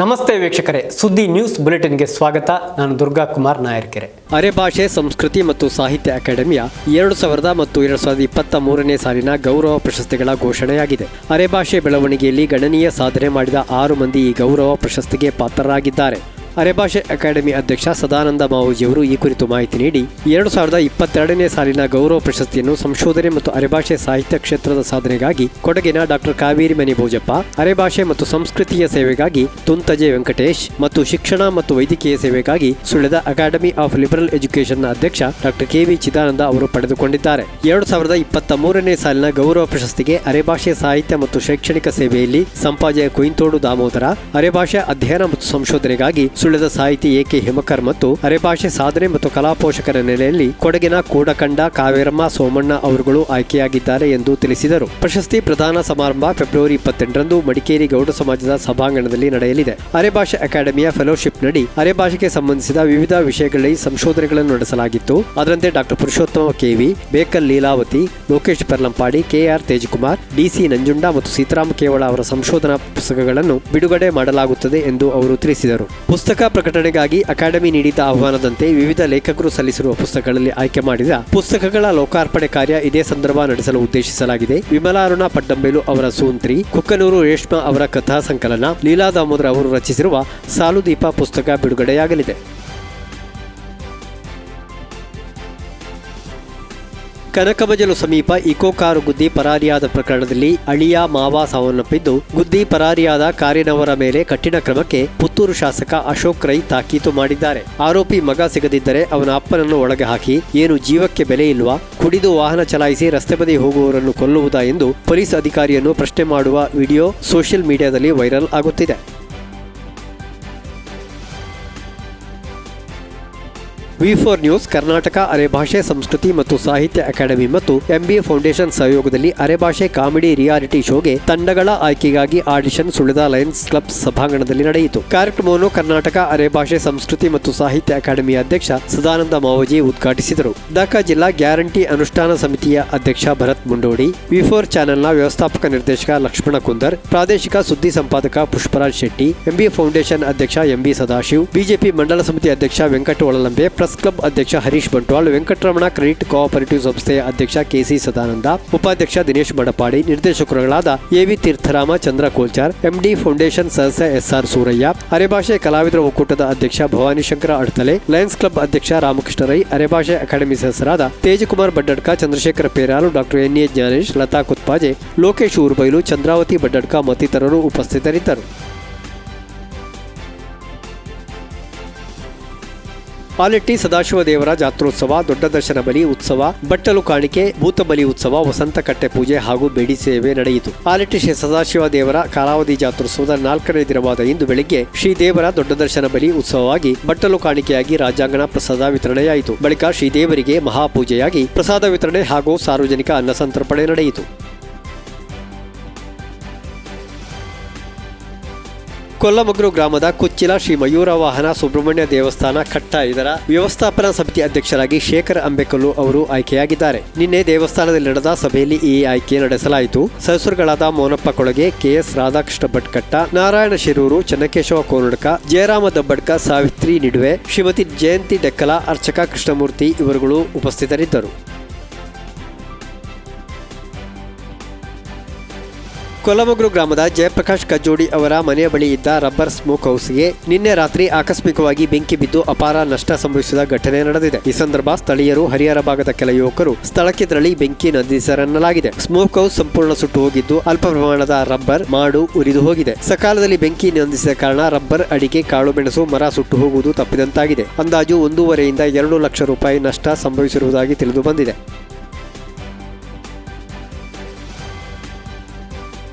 ನಮಸ್ತೆ ವೀಕ್ಷಕರೇ, ಸುದ್ದಿ ನ್ಯೂಸ್ ಬುಲೆಟಿನ್ಗೆ ಸ್ವಾಗತ. ನಾನು ದುರ್ಗಾ ಕುಮಾರ್ ನಾಯರ್ಕೆರೆ. ಅರೆಭಾಷೆ ಸಂಸ್ಕೃತಿ ಮತ್ತು ಸಾಹಿತ್ಯ ಅಕಾಡೆಮಿಯ ಎರಡು ಸಾವಿರದ ಮತ್ತು ಎರಡು ಸಾವಿರದ ಇಪ್ಪತ್ತ ಮೂರನೇ ಸಾಲಿನ ಗೌರವ ಪ್ರಶಸ್ತಿಗಳ ಘೋಷಣೆಯಾಗಿದೆ. ಅರೆಭಾಷೆ ಬೆಳವಣಿಗೆಯಲ್ಲಿ ಗಣನೀಯ ಸಾಧನೆ ಮಾಡಿದ ಆರು ಮಂದಿ ಈ ಗೌರವ ಪ್ರಶಸ್ತಿಗೆ ಪಾತ್ರರಾಗಿದ್ದಾರೆ. ಅರೆಭಾಷೆ ಅಕಾಡೆಮಿ ಅಧ್ಯಕ್ಷ ಸದಾನಂದ ಮಾವುಜಿಯವರು ಈ ಕುರಿತು ಮಾಹಿತಿ ನೀಡಿ, ಎರಡು ಸಾವಿರದ ಇಪ್ಪತ್ತೆರಡನೇ ಸಾಲಿನ ಗೌರವ ಪ್ರಶಸ್ತಿಯನ್ನು ಸಂಶೋಧನೆ ಮತ್ತು ಅರೆಭಾಷೆ ಸಾಹಿತ್ಯ ಕ್ಷೇತ್ರದ ಸಾಧನೆಗಾಗಿ ಕೊಡಗಿನ ಡಾಕ್ಟರ್ ಕಾವೇರಿ ಮನಿ ಭೋಜಪ್ಪ, ಅರೆಭಾಷೆ ಮತ್ತು ಸಂಸ್ಕೃತಿಯ ಸೇವೆಗಾಗಿ ತುಂತಜೆ ವೆಂಕಟೇಶ್ ಮತ್ತು ಶಿಕ್ಷಣ ಮತ್ತು ವೈದ್ಯಕೀಯ ಸೇವೆಗಾಗಿ ಸುಳ್ಯದ ಅಕಾಡೆಮಿ ಆಫ್ ಲಿಬರಲ್ ಎಜುಕೇಷನ್ನ ಅಧ್ಯಕ್ಷ ಡಾಕ್ಟರ್ ಕೆವಿ ಚಿದಾನಂದ ಅವರು ಪಡೆದುಕೊಂಡಿದ್ದಾರೆ. ಎರಡು ಸಾವಿರದ ಇಪ್ಪತ್ತ ಮೂರನೇ ಸಾಲಿನ ಗೌರವ ಪ್ರಶಸ್ತಿಗೆ ಅರೆಭಾಷೆ ಸಾಹಿತ್ಯ ಮತ್ತು ಶೈಕ್ಷಣಿಕ ಸೇವೆಯಲ್ಲಿ ಸಂಪಾಜೆ ಕುಯಿಂತೋಡು ದಾಮೋದರ, ಅರೆಭಾಷೆ ಅಧ್ಯಯನ ಮತ್ತು ಸಂಶೋಧನೆಗಾಗಿ ಸುಳ್ಯದ ಸಾಹಿತಿ ಎಕೆ ಹಿಮಕರ್ ಮತ್ತು ಅರೆಭಾಷೆ ಸಾಧನೆ ಮತ್ತು ಕಲಾ ಪೋಷಕರ ನೆಲೆಯಲ್ಲಿ ಕೊಡಗಿನ ಕೂಡಕಂಡ ಕಾವೇರಮ್ಮ ಸೋಮಣ್ಣ ಅವರುಗಳು ಆಯ್ಕೆಯಾಗಿದ್ದಾರೆ ಎಂದು ತಿಳಿಸಿದರು. ಪ್ರಶಸ್ತಿ ಪ್ರದಾನ ಸಮಾರಂಭ ಫೆಬ್ರವರಿ ಇಪ್ಪತ್ತೆಂಟರಂದು ಮಡಿಕೇರಿ ಗೌಡ ಸಮಾಜದ ಸಭಾಂಗಣದಲ್ಲಿ ನಡೆಯಲಿದೆ. ಅರೆಭಾಷೆ ಅಕಾಡೆಮಿಯ ಫೆಲೋಶಿಪ್ ನಡಿ ಅರೆಭಾಷೆಗೆ ಸಂಬಂಧಿಸಿದ ವಿವಿಧ ವಿಷಯಗಳಲ್ಲಿ ಸಂಶೋಧನೆಗಳನ್ನು ನಡೆಸಲಾಗಿತ್ತು. ಅದರಂತೆ doctor Purushottama KV, Bekal Leelavathi, Lokesh Perlampady, KR Tejakumar, DC Nanjunda ಮತ್ತು ಸೀತಾರಾಮ ಕೇವಳ ಅವರ ಸಂಶೋಧನಾ ಪುಸ್ತಕಗಳನ್ನು ಬಿಡುಗಡೆ ಮಾಡಲಾಗುತ್ತದೆ ಎಂದು ಅವರು ತಿಳಿಸಿದರು. ಪ್ರಕಟಣೆಗಾಗಿ ಅಕಾಡೆಮಿ ನೀಡಿದ ಆಹ್ವಾನದಂತೆ ವಿವಿಧ ಲೇಖಕರು ಸಲ್ಲಿಸಿರುವ ಪುಸ್ತಕಗಳಲ್ಲಿ ಆಯ್ಕೆ ಮಾಡಿದ ಪುಸ್ತಕಗಳ ಲೋಕಾರ್ಪಣೆ ಕಾರ್ಯ ಇದೇ ಸಂದರ್ಭ ನಡೆಸಲು ಉದ್ದೇಶಿಸಲಾಗಿದೆ. ವಿಮಲಾರುಣ ಪಡ್ಡಂಬೇಲು ಅವರ ಸೂಂತ್ರಿ, ಕುಕ್ಕನೂರು ರೇಷ್ಮಾ ಅವರ ಕಥಾ ಸಂಕಲನ ಲೀಲಾ ದಾಮೋದರ್ ಅವರು ರಚಿಸಿರುವ ಸಾಲುದೀಪ ಪುಸ್ತಕ ಬಿಡುಗಡೆಯಾಗಲಿದೆ. ಕನಕಮಜಲು ಸಮೀಪ ಇಕೋ ಕಾರು ಗುದ್ದಿ ಪರಾರಿಯಾದ ಪ್ರಕರಣದಲ್ಲಿ ಅಳಿಯ ಮಾವ ಸಾವನ್ನಪ್ಪಿದ್ದು, ಗುದ್ದಿ ಪರಾರಿಯಾದ ಕಾರಿನವರ ಮೇಲೆ ಕಠಿಣ ಕ್ರಮಕ್ಕೆ ಪುತ್ತೂರು ಶಾಸಕ ಅಶೋಕ್ ರೈ ತಾಕೀತು ಮಾಡಿದ್ದಾರೆ. ಆರೋಪಿ ಮಗ ಸಿಗದಿದ್ದರೆ ಅವನ ಅಪ್ಪನನ್ನು ಒಳಗೆ ಹಾಕಿ, ಏನು ಜೀವಕ್ಕೆ ಬೆಲೆ ಇಲ್ವಾ? ಕುಡಿದು ವಾಹನ ಚಲಾಯಿಸಿ ರಸ್ತೆ ಬದಿ ಹೋಗುವವರನ್ನು ಕೊಲ್ಲುವುದಾ ಎಂದು ಪೊಲೀಸ್ ಅಧಿಕಾರಿಯನ್ನು ಪ್ರಶ್ನೆ ಮಾಡುವ ವಿಡಿಯೋ ಸೋಷಿಯಲ್ ಮೀಡಿಯಾದಲ್ಲಿ ವೈರಲ್ ಆಗುತ್ತಿದೆ. V four news, Karnataka Arebhashe ಸಂಸ್ಕೃತಿ ಮತ್ತು ಸಾಹಿತ್ಯ ಅಕಾಡೆಮಿ ಮತ್ತು ಎಂಬಿಎ ಫೌಂಡೇಶನ್ ಸಹಯೋಗದಲ್ಲಿ ಅರೆಭಾಷೆ ಕಾಮಿಡಿ ರಿಯಾಲಿಟಿ ಶೋಗೆ ತಂಡಗಳ ಆಯ್ಕೆಗಾಗಿ ಆಡಿಷನ್ ಸುಳಿದ ಲಯನ್ಸ್ ಕ್ಲಬ್ ಸಭಾಂಗಣದಲ್ಲಿ ನಡೆಯಿತು. ಕಾರ್ಯಕ್ರಮವನ್ನು ಕರ್ನಾಟಕ ಅರೆಭಾಷೆ ಸಂಸ್ಕೃತಿ ಮತ್ತು ಸಾಹಿತ್ಯ ಅಕಾಡೆಮಿ ಅಧ್ಯಕ್ಷ ಸದಾನಂದ ಮಾವಜಿ ಉದ್ಘಾಟಿಸಿದರು. ದಕ ಜಿಲ್ಲಾ ಗ್ಯಾರಂಟಿ ಅನುಷ್ಠಾನ ಸಮಿತಿಯ ಅಧ್ಯಕ್ಷ ಭರತ್ ಮುಂಡೋಡಿ, ವಿ ಫೋರ್ ಚಾನೆಲ್ನ ವ್ಯವಸ್ಥಾಪಕ ನಿರ್ದೇಶಕ ಲಕ್ಷ್ಮಣ ಕುಂದರ್, ಪ್ರಾದೇಶಿಕ ಸುದ್ದಿ ಸಂಪಾದಕ ಪುಷ್ಪರಾಜ್ ಶೆಟ್ಟಿ ಎಂಬಿಎ ಫೌಂಡೇಶನ್ ಅಧ್ಯಕ್ಷ ಎಂಬಿ ಸದಾಶಿವ್, ಬಿಜೆಪಿ ಮಂಡಲ ಸಮಿತಿ ಅಧ್ಯಕ್ಷ ವೆಂಕಟ ಒಳಲಂಬೆ ಪ್ರೆಸ್ ಕ್ಲಬ್ ಅಧ್ಯಕ್ಷ ಹರೀಶ್ ಬಂಟ್ವಾಳ್, ವೆಂಕಟರಮಣ ಕ್ರೆಡಿಟ್ ಕೋಆಪರೇಟಿವ್ ಸಂಸ್ಥೆಯ ಅಧ್ಯಕ್ಷ ಕೆಸಿ ಸದಾನಂದ, ಉಪಾಧ್ಯಕ್ಷ Dinesh Badapadi, ನಿರ್ದೇಶಕರುಗಳಾದ AV Theertharama Chandra Kolchar MD foundation ಸದಸ್ಯ ಎಸ್ಆರ್ ಸೂರಯ್ಯ, ಅರೆಭಾಷೆ ಕಲಾವಿದರ ಒಕ್ಕೂಟದ ಅಧ್ಯಕ್ಷ ಭವಾನಿಶಂಕರ ಅಡ್ತಲೆ, ಲಯನ್ಸ್ ಕ್ಲಬ್ ಅಧ್ಯಕ್ಷ ರಾಮಕೃಷ್ಣ ರೈ, ಅರೆಭಾಷೆ ಅಕಾಡೆಮಿ ಸದಸ್ಯರಾದ Tejakumar Baddadka, Chandrashekara Peralu, doctor N A Jnanesh Latha Kuthpaje, Lokesh Urbailu, Chandravathi Baddadka ಮತ್ತಿತರರು ಉಪಸ್ಥಿತರಿದ್ದರು. ಆಲೆಟ್ಟಿ ಸದಾಶಿವ ದೇವರ ಜಾತ್ರೋತ್ಸವ, ದೊಡ್ಡ ದರ್ಶನ ಬಲಿ ಉತ್ಸವ, ಬಟ್ಟಲು ಕಾಣಿಕೆ ಭೂತಬಲಿ ಉತ್ಸವ, ವಸಂತ ಕಟ್ಟೆ ಪೂಜೆ ಹಾಗೂ ಬೇಡಿ ಸೇವೆ ನಡೆಯಿತು. ಪಾಲೆಟ್ಟಿ ಶ್ರೀ ಸದಾಶಿವ ದೇವರ ಕಾಲಾವಧಿ ಜಾತ್ರೋತ್ಸವದ ನಾಲ್ಕನೇ ದಿನವಾದ ಇಂದು ಬೆಳಿಗ್ಗೆ ಶ್ರೀ ದೇವರ ದೊಡ್ಡ ದರ್ಶನ ಬಲಿ ಉತ್ಸವವಾಗಿ ಬಟ್ಟಲು ಕಾಣಿಕೆಯಾಗಿ ರಾಜಾಂಗಣ ಪ್ರಸಾದ ವಿತರಣೆಯಾಯಿತು. ಬಳಿಕ ಶ್ರೀದೇವರಿಗೆ ಮಹಾಪೂಜೆಯಾಗಿ ಪ್ರಸಾದ ವಿತರಣೆ ಹಾಗೂ ಸಾರ್ವಜನಿಕ ಅನ್ನ ಸಂತರ್ಪಣೆ ನಡೆಯಿತು. ಕೊಲ್ಲಮಗ್ರು ಗ್ರಾಮದ ಕುಚ್ಚಿಲ ಶ್ರೀ ಮಯೂರ ವಾಹನ ಸುಬ್ರಹ್ಮಣ್ಯ ದೇವಸ್ಥಾನ ಕಟ್ಟ ಇದರ ವ್ಯವಸ್ಥಾಪನಾ ಸಮಿತಿ ಅಧ್ಯಕ್ಷರಾಗಿ ಶೇಖರ್ ಅಂಬೇಕಲ್ಲು ಅವರು ಆಯ್ಕೆಯಾಗಿದ್ದಾರೆ. ನಿನ್ನೆ ದೇವಸ್ಥಾನದಲ್ಲಿ ನಡೆದ ಸಭೆಯಲ್ಲಿ ಈ ಆಯ್ಕೆ ನಡೆಸಲಾಯಿತು. ಸದಸ್ಯರುಗಳಾದ ಮೋನಪ್ಪ ಕೊಳಗೆ, ಕೆಎಸ್ ರಾಧಾಕೃಷ್ಣ ಭಟ್ಕಟ್ಟ, ನಾರಾಯಣ ಶಿರೂರು, ಚನ್ನಕೇಶವ ಕೋನಡ್ಕ, ಜಯರಾಮ ದಬ್ಬಡ್ಕ, ಸಾವಿತ್ರಿ ನಿಡುವೆ, ಶ್ರೀಮತಿ ಜಯಂತಿ ಡೆಕ್ಕಲ, ಅರ್ಚಕ ಕೃಷ್ಣಮೂರ್ತಿ ಇವರುಗಳು ಉಪಸ್ಥಿತರಿದ್ದರು. ಕೊಲಮಗ್ರು ಗ್ರಾಮದ ಜಯಪ್ರಕಾಶ್ ಕಜ್ಜೋಡಿ ಅವರ ಮನೆಯ ಬಳಿ ಇದ್ದ ರಬ್ಬರ್ ಸ್ಮೋಕ್ ಹೌಸ್ಗೆ ನಿನ್ನೆ ರಾತ್ರಿ ಆಕಸ್ಮಿಕವಾಗಿ ಬೆಂಕಿ ಬಿದ್ದು ಅಪಾರ ನಷ್ಟ ಸಂಭವಿಸಿದ ಘಟನೆ ನಡೆದಿದೆ. ಈ ಸಂದರ್ಭ ಸ್ಥಳೀಯರು ಹರಿಹರ ಭಾಗದ ಕೆಲ ಯುವಕರು ಸ್ಥಳಕ್ಕೆ ತೆರಳಿ ಬೆಂಕಿ ನಂದಿಸರೆನ್ನಲಾಗಿದೆ. ಸ್ಮೋಕ್ ಹೌಸ್ ಸಂಪೂರ್ಣ ಸುಟ್ಟು ಹೋಗಿದ್ದು ಅಲ್ಪ ಪ್ರಮಾಣದ ರಬ್ಬರ್ ಮಾಡು ಉರಿದು ಹೋಗಿದೆ. ಸಕಾಲದಲ್ಲಿ ಬೆಂಕಿ ನಂದಿಸಿದ ಕಾರಣ ರಬ್ಬರ್ ಅಡಿಕೆ ಕಾಳು ಮೆಣಸು ಮರ ಸುಟ್ಟು ಹೋಗುವುದು ತಪ್ಪಿದಂತಾಗಿದೆ. ಅಂದಾಜು ಒಂದೂವರೆಯಿಂದ ಎರಡು ಲಕ್ಷ ರೂಪಾಯಿ ನಷ್ಟ ಸಂಭವಿಸಿರುವುದಾಗಿ ತಿಳಿದು ಬಂದಿದೆ.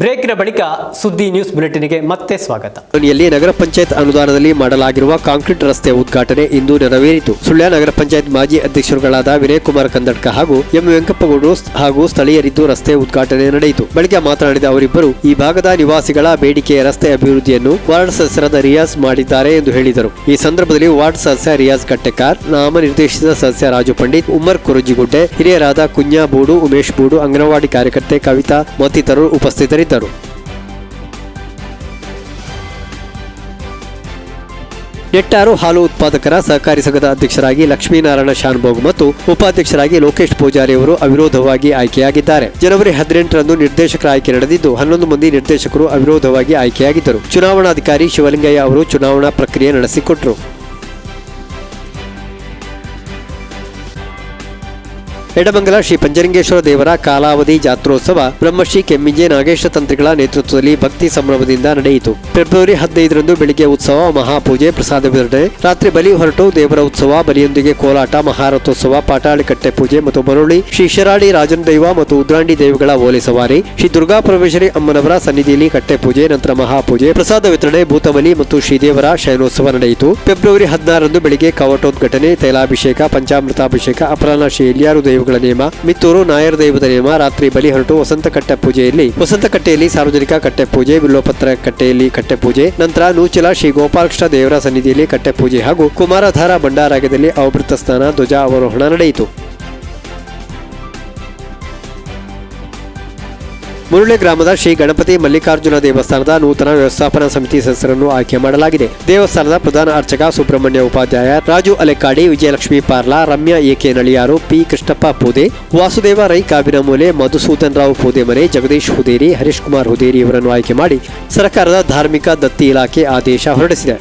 ಬ್ರೇಕಿನ ಬಳಿಕ ಸುದ್ದಿ ನ್ಯೂಸ್ ಬುಲೆಟಿನ್ಗೆ ಮತ್ತೆ ಸ್ವಾಗತ. ಯಲ್ಲಿ ನಗರ ಪಂಚಾಯತ್ ಅನುದಾನದಲ್ಲಿ ಮಾಡಲಾಗಿರುವ ಕಾಂಕ್ರೀಟ್ ರಸ್ತೆ ಉದ್ಘಾಟನೆ ಇಂದು ನೆರವೇರಿತು. ಸುಳ್ಯ ನಗರ ಪಂಚಾಯತ್ ಮಾಜಿ ಅಧ್ಯಕ್ಷರುಗಳಾದ ವಿನಯ್ ಕುಮಾರ್ ಕಂದಡ್ಕ ಹಾಗೂ ಎಂ ವೆಂಕಪ್ಪಗೌಡರು ಹಾಗೂ ಸ್ಥಳೀಯರಿದ್ದು ರಸ್ತೆ ಉದ್ಘಾಟನೆ ನಡೆಯಿತು. ಬಳಿಕ ಮಾತನಾಡಿದ ಅವರಿಬ್ಬರು, ಈ ಭಾಗದ ನಿವಾಸಿಗಳ ಬೇಡಿಕೆಯ ರಸ್ತೆ ಅಭಿವೃದ್ಧಿಯನ್ನು ವಾರ್ಡ್ ಸದಸ್ಯರಾದ ರಿಯಾಜ್ ಮಾಡಿದ್ದಾರೆ ಎಂದು ಹೇಳಿದರು. ಈ ಸಂದರ್ಭದಲ್ಲಿ ವಾರ್ಡ್ ಸದಸ್ಯ ರಿಯಾಜ್ ಕಟ್ಟೆಕಾರ್, ನಾಮನಿರ್ದೇಶಿತ ಸದಸ್ಯ ರಾಜು ಪಂಡಿತ್ ಉಮರ್ ಕುರುಜಿಗುಡ್ಡೆ ಹಿರಿಯರಾದ ಕುಂಜಾ ಬೂಡು, ಉಮೇಶ್ ಬೂಡು, ಅಂಗನವಾಡಿ ಕಾರ್ಯಕರ್ತೆ ಕವಿತಾ ಮತ್ತಿತರರು ಉಪಸ್ಥಿತರಿದ್ದರು. ನೆಟ್ಟಾರು ಹಾಲು ಉತ್ಪಾದಕರ ಸಹಕಾರಿ ಸಂಘದ ಅಧ್ಯಕ್ಷರಾಗಿ ಲಕ್ಷ್ಮೀನಾರಾಯಣ ಶಾನ್ಭೋಗ್ ಮತ್ತು ಉಪಾಧ್ಯಕ್ಷರಾಗಿ ಲೋಕೇಶ್ ಪೂಜಾರಿ ಅವರು ಅವಿರೋಧವಾಗಿ ಆಯ್ಕೆಯಾಗಿದ್ದಾರೆ. ಜನವರಿ ಹದಿನೆಂಟರಂದು ನಿರ್ದೇಶಕರ ಆಯ್ಕೆ ನಡೆದಿದ್ದು, ಹನ್ನೊಂದು ಮಂದಿ ನಿರ್ದೇಶಕರು ಅವಿರೋಧವಾಗಿ ಆಯ್ಕೆಯಾಗಿದ್ದರು. ಚುನಾವಣಾಧಿಕಾರಿ ಶಿವಲಿಂಗಯ್ಯ ಅವರು ಚುನಾವಣಾ ಪ್ರಕ್ರಿಯೆ ನಡೆಸಿಕೊಟ್ಟರು ಎಡಮಂಗಲ ಶ್ರೀ ಪಂಜರಂಗೇಶ್ವರ ದೇವರ ಕಾಲಾವಧಿ ಜಾತ್ರೋತ್ಸವ ಬ್ರಹ್ಮಶ್ರೀ ಕೆಮ್ಮಿಂಜೆ ನಾಗೇಶ ತಂತ್ರಿಗಳ ನೇತೃತ್ವದಲ್ಲಿ ಭಕ್ತಿ ಸಂಭ್ರಮದಿಂದ ನಡೆಯಿತು. ಫೆಬ್ರವರಿ ಹದಿನೈದರಂದು ಬೆಳಿಗ್ಗೆ ಉತ್ಸವ ಮಹಾಪೂಜೆ ಪ್ರಸಾದ ವಿತರಣೆ. ರಾತ್ರಿ ಬಲಿ ಹೊರಟು ದೇವರ ಉತ್ಸವ, ಬಲಿಯೊಂದಿಗೆ ಕೋಲಾಟ, ಮಹಾರಥೋತ್ಸವ ಪಾಟಾಳಿ ಕಟ್ಟೆ ಪೂಜೆ ಮತ್ತು ಮರುಳಿ ಶ್ರೀ ಶರಾಡಿ ರಾಜನ ದೈವ ಮತ್ತು ಉದ್ರಾಂಡಿ ದೇವಿಗಳ ಓಲೆ ಸವಾರಿ. ಶ್ರೀ ದುರ್ಗಾ ಪರಮೇಶ್ವರಿ ಅಮ್ಮನವರ ಸನ್ನಿಧಿಯಲ್ಲಿ ಕಟ್ಟೆ ಪೂಜೆ, ನಂತರ ಮಹಾಪೂಜೆ, ಪ್ರಸಾದ ವಿತರಣೆ ಭೂತಮಲಿ ಮತ್ತು ಶ್ರೀದೇವರ ಶಯನೋತ್ಸವ ನಡೆಯಿತು. ಫೆಬ್ರವರಿ ಹದಿನಾರರಂದು ಬೆಳಿಗ್ಗೆ ಕವಟೋದ್ಘಟನೆ, ತೈಲಾಭಿಷೇಕ, ಪಂಚಾಮೃತಾಭಿಷೇಕ, ಅಪರಾಹ್ನ ಶ್ರೀ ಎಲ್ಲಿಯಾರು ದೈವಗಳ ನೇಮ, ಮಿತ್ತೂರು ನಾಯರ್ ದೈವದ ನೇಮ, ರಾತ್ರಿ ಬಲಿ ಹೊರಟು ವಸಂತ ಕಟ್ಟೆ ಪೂಜೆಯಲ್ಲಿ. ವಸಂತ ಕಟ್ಟೆಯಲ್ಲಿ ಸಾರ್ವಜನಿಕ ಕಟ್ಟೆ ಪೂಜೆ ಬಿಲ್ಲೋಪತ್ರ ಕಟ್ಟೆಯಲ್ಲಿ ಕಟ್ಟೆ ಪೂಜೆ, ನಂತರ ನೂಚಲ ಶ್ರೀ ಗೋಪಾಲಕೃಷ್ಣ ದೇವರ ಸನ್ನಿಧಿಯಲ್ಲಿ ಕಟ್ಟೆ ಪೂಜೆ ಹಾಗೂ ಕುಮಾರಧಾರ ಭಂಡಾರಾಗ್ಯದಲ್ಲಿ ಅವಭೃತ ಸ್ನಾನ ಧ್ವಜ ಅವರೋಹಣ ನಡೆಯಿತು. ಮುರುಳೆ ಗ್ರಾಮದ ಶ್ರೀ ಗಣಪತಿ ಮಲ್ಲಿಕಾರ್ಜುನ ದೇವಸ್ಥಾನದ ನೂತನ ವ್ಯವಸ್ಥಾಪನಾ ಸಮಿತಿ ಸದಸ್ಯರನ್ನು ಆಯ್ಕೆ ಮಾಡಲಾಗಿದೆ. ದೇವಸ್ಥಾನದ ಪ್ರಧಾನ ಅರ್ಚಕ ಸುಬ್ರಹ್ಮಣ್ಯ ಉಪಾಧ್ಯಾಯ, ರಾಜು ಅಲೆಕಾಡಿ, ವಿಜಯಲಕ್ಷ್ಮಿ ಪಾರ್ಲಾ, ರಮ್ಯಾ ಎಕೆ ನಳಿಯಾರು, ಪಿ ಕೃಷ್ಣಪ್ಪ ಪೂದೆ, ವಾಸುದೇವ ರೈ ಕಾಬಿನಮೂಲೆ ಮಧುಸೂದನ್ ರಾವ್ ಪೂದೆಮನೆ ಜಗದೀಶ್ ಹುದೇರಿ, ಹರೀಶ್ ಕುಮಾರ್ ಹುದೇರಿ ಅವರನ್ನು ಆಯ್ಕೆ ಮಾಡಿ ಸರ್ಕಾರದ ಧಾರ್ಮಿಕ ದತ್ತಿ ಇಲಾಖೆ ಆದೇಶ ಹೊರಡಿಸಿದೆ.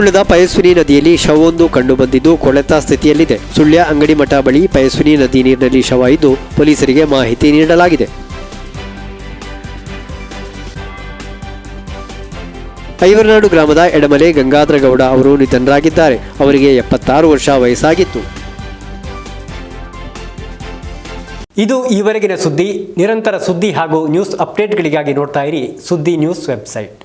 ಸುಳ್ಯದ ಪಯಸ್ವಿನಿ ನದಿಯಲ್ಲಿ ಶವವೊಂದು ಕಂಡುಬಂದಿದ್ದು ಕೊಳೆತ ಸ್ಥಿತಿಯಲ್ಲಿದೆ. ಸುಳ್ಯ ಅಂಗಡಿ ಮಠ ಬಳಿ ಪಯಸ್ವಿನಿ ನದಿ ನೀರಿನಲ್ಲಿ ಶವ ಇದ್ದು ಪೊಲೀಸರಿಗೆ ಮಾಹಿತಿ ನೀಡಲಾಗಿದೆ. ಐವರನಾಡು ಗ್ರಾಮದ ಎಡಮಲೆ ಗಂಗಾಧರಗೌಡ ಅವರು ನಿಧನರಾಗಿದ್ದಾರೆ. ಅವರಿಗೆ ಎಪ್ಪತ್ತಾರು ವರ್ಷ ವಯಸ್ಸಾಗಿತ್ತು. ಇದು ಈವರೆಗಿನ ಸುದ್ದಿ. ನಿರಂತರ ಸುದ್ದಿ ಹಾಗೂ ನ್ಯೂಸ್ ಅಪ್ಡೇಟ್ಗಳಿಗಾಗಿ ನೋಡ್ತಾ ಇರಿ ಸುದ್ದಿ ನ್ಯೂಸ್ ವೆಬ್ಸೈಟ್.